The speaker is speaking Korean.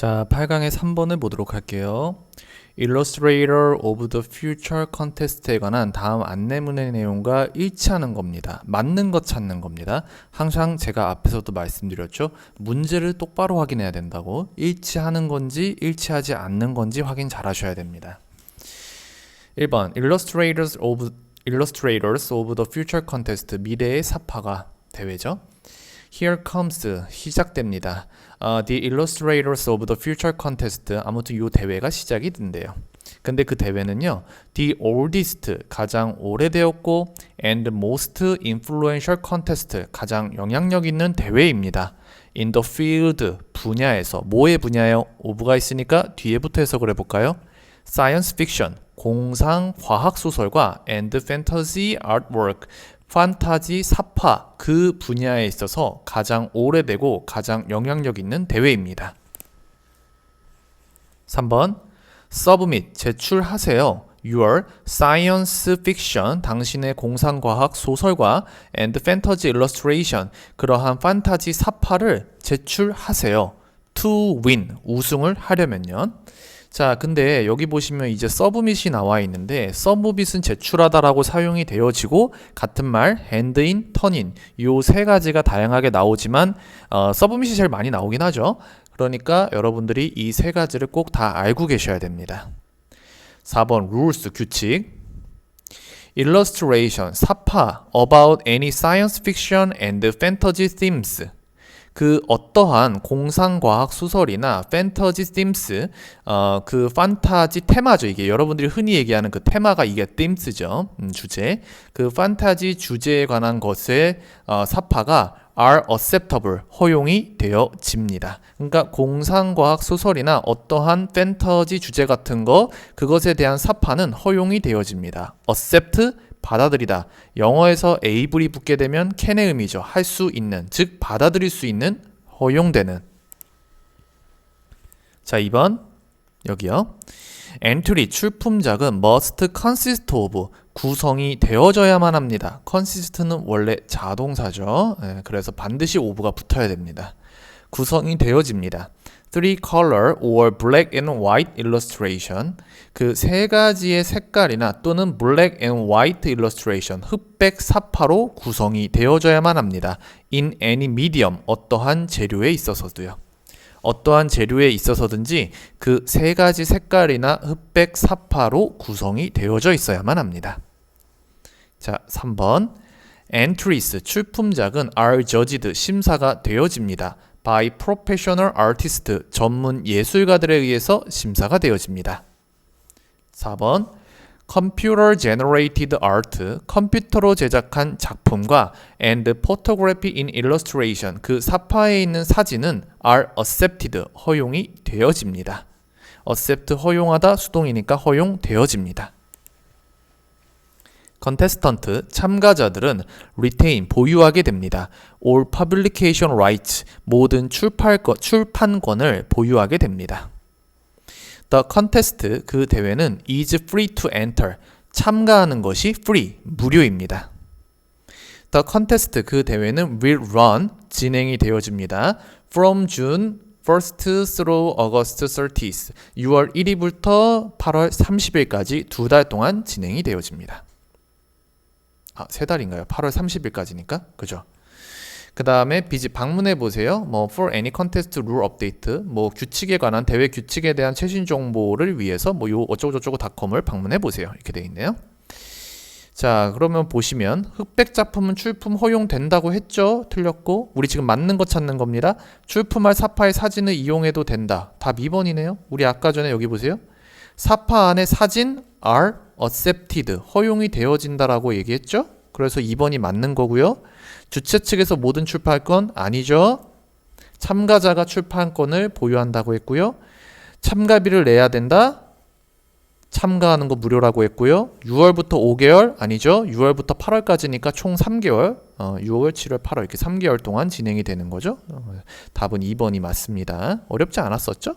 자, 8강의 3번을 보도록 할게요. Illustrator of the Future Contest에 관한 다음 안내문의 내용과 일치하는 겁니다. 맞는 것 찾는 겁니다. 항상 제가 앞에서도 말씀드렸죠. 문제를 똑바로 확인해야 된다고. 일치하는 건지 일치하지 않는 건지 확인 잘 하셔야 됩니다. 1번 Illustrators of Illustrators of the Future Contest 미래의 사파가 대회죠. Here comes 시작됩니다. 어, the Illustrators of the Future Contest 아무튼 이 대회가 시작이 된대요. 근데 그 대회는요, the oldest 가장 오래되었고 and most influential contest 가장 영향력 있는 대회입니다. In the field 분야에서 뭐의 분야예요? of가 있으니까 뒤에 부터 해석을 해볼까요? Science fiction 공상 과학 소설과 and fantasy artwork 판타지 사파 그 분야에 있어서 가장 오래되고 가장 영향력 있는 대회입니다. 3번 submit 제출하세요. Your science fiction 당신의 공상과학 소설과 and fantasy illustration 그러한 판타지 사파를 제출하세요. To win 우승을 하려면요. 자, 근데 여기 보시면 이제 서브밋이 나와 있는데 서브밋은 제출하다라고 사용이 되어지고 같은 말 핸드인, 턴인 요 세 가지가 다양하게 나오지만 어, 서브밋이 제일 많이 나오긴 하죠. 그러니까 여러분들이 이 세 가지를 꼭 다 알고 계셔야 됩니다. 4번 rules 규칙 illustration 사파 about any science fiction and fantasy themes 그 어떠한 공상과학 소설이나 판타지 팀스 어, 그 판타지 테마죠 이게 여러분들이 흔히 얘기하는 그 테마가 이게 팀스죠 음, 주제 그 판타지 주제에 관한 것의 어, 사파가 are acceptable 허용이 되어집니다. 그러니까 공상과학 소설이나 어떠한 판타지 주제 같은 거 그것에 대한 사파는 허용이 되어집니다. accept 받아들이다. 영어에서 able이 붙게 되면 can의 의미죠. 할 수 있는, 즉 받아들일 수 있는, 허용되는. 자, 2번 여기요. entry 출품작은 must consist of 구성이 되어져야만 합니다. consist는 원래 자동사죠. 예, 그래서 반드시 of가 붙어야 됩니다. 구성이 되어집니다. Three color or black and white illustration 그 세 가지의 색깔이나 또는 black and white illustration 흑백 사파로 구성이 되어져야만 합니다. in any medium 어떠한 재료에 있어서도요. 어떠한 재료에 있어서든지 그 세 가지 색깔이나 흑백 사파로 구성이 되어져 있어야만 합니다. 자, 3번 entries 출품작은 are judged 심사가 되어집니다. By professional artist 전문 예술가들에 의해서 심사가 되어집니다. 4번 computer generated art 컴퓨터로 제작한 작품과 and photography in illustration 그 사파에 있는 사진은 are accepted 허용이 되어집니다. accept 허용하다 수동이니까 허용되어집니다. 컨테스턴트 참가자들은 retain 보유하게 됩니다. all publication rights 모든 출판권, 출판권을 보유하게 됩니다. The contest 그 대회는 is free to enter 참가하는 것이 free 무료입니다. The contest 그 대회는 will run 진행이 되어집니다. From June 1st through August 30th 6월 1일부터 8월 30일까지 두 달 동안 진행이 되어집니다. 아, 세 달인가요? 8월 30일까지니까. 그죠? 그 다음에 비지 방문해 보세요. 뭐 for any contest rule update, 뭐 규칙에 관한 대회 규칙에 대한 최신 정보를 위해서 뭐 요 어쩌고 저쩌고 닷컴을 방문해 보세요. 이렇게 되어 있네요. 자, 그러면 보시면 흑백 작품은 출품 허용된다고 했죠? 틀렸고 우리 지금 맞는 거 찾는 겁니다. 출품할 사파의 사진을 이용해도 된다. 답 2번이네요. 우리 아까 전에 여기 보세요. 사파 안에 사진 are accepted 허용이 되어진다라고 얘기했죠? 그래서 2번이 맞는 거고요. 주최 측에서 모든 출판권 아니죠. 참가자가 출판권을 보유한다고 했고요. 참가비를 내야 된다. 참가하는 거 무료라고 했고요. 6월부터 5개월 아니죠. 6월부터 8월까지니까 총 3개월. 어, 6월, 7월, 8월 이렇게 3개월 동안 진행이 되는 거죠. 어, 답은 2번이 맞습니다. 어렵지 않았었죠?